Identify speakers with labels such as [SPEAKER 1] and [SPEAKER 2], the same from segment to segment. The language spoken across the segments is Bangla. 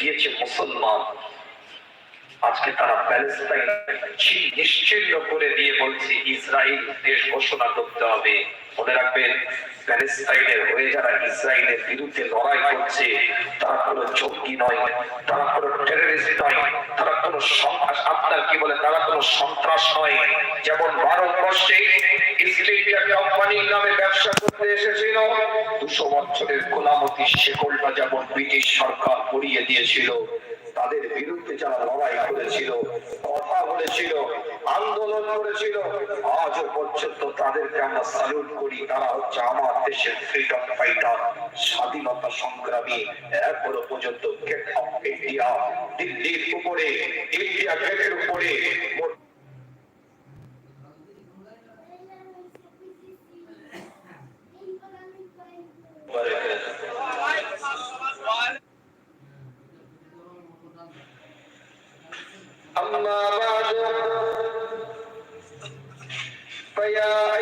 [SPEAKER 1] গিয়েছে মুসলমান। আজকে তারা প্যালেস্তাইন। নিশ্চিন্ন করে দিয়ে বলছে ইসরায়েল দেশ ঘোষণা করতে হবে। মনে রাখবেন, প্যালেস্তাইনের হয়ে যারা ইসরায়েলের বিরুদ্ধে লড়াই করছে, তারা কোনো জঙ্গি নয়, তারা কোনো টেররিস্ট নয়, তারা কোনো আপনার কি বলে, তারা কোনো সন্ত্রাস নয়। যেমন ভারতবর্ষে ইস্ট ইন্ডিয়া কোম্পানির নামে ব্যবসা করতে এসেছিল, দুশো বছরের গোলামতি শেকলটা যেমন ব্রিটিশ সরকার পড়িয়ে দিয়েছিল। তাদের বিরুদ্ধে যারা লড়াই করেছিল, কথা বলেছিল, আন্দোলন করেছিল আজও পর্যন্ত তাদেরকে আমরা স্যালুট করি। তারা হচ্ছে আমার দেশের ফ্রিডম ফাইটার স্বাধীনতা সংগ্রামী। এখনও পর্যন্ত গেট অফ ইন্ডিয়া দিল্লির উপরে ইন্ডিয়া গেটের উপরে yeah.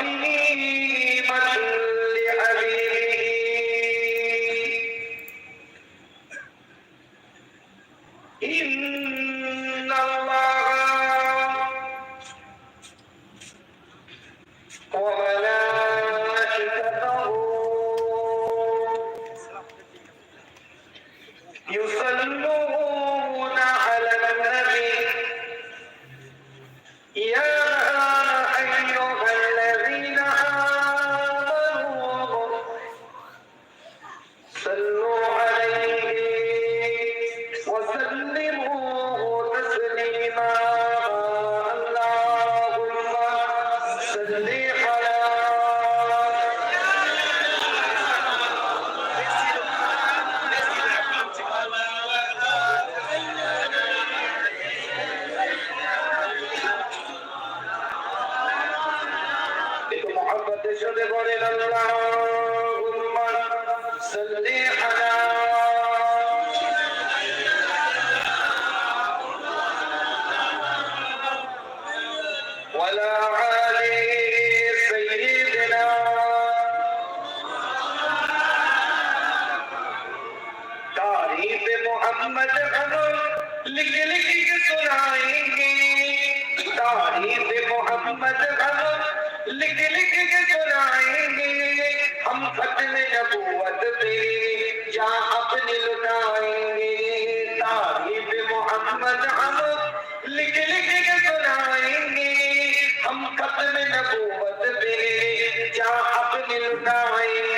[SPEAKER 1] تعظيما لحبيبه إن الله وملائكته يصلون صلوا عليه وسلموا मोहम्मद हम लिख लिख के सुनाएँगे। तारीफ़ मोहम्मद हम लिख लिख के सुनाएँगे। हम खत्म नबूवत पे जा अपने लुटाएँगे तारीफ़ मोहम्मद हम लिख लिख के सुनाएँगे। हम खत्म नबूवत पे जा अपने लुटाएँगे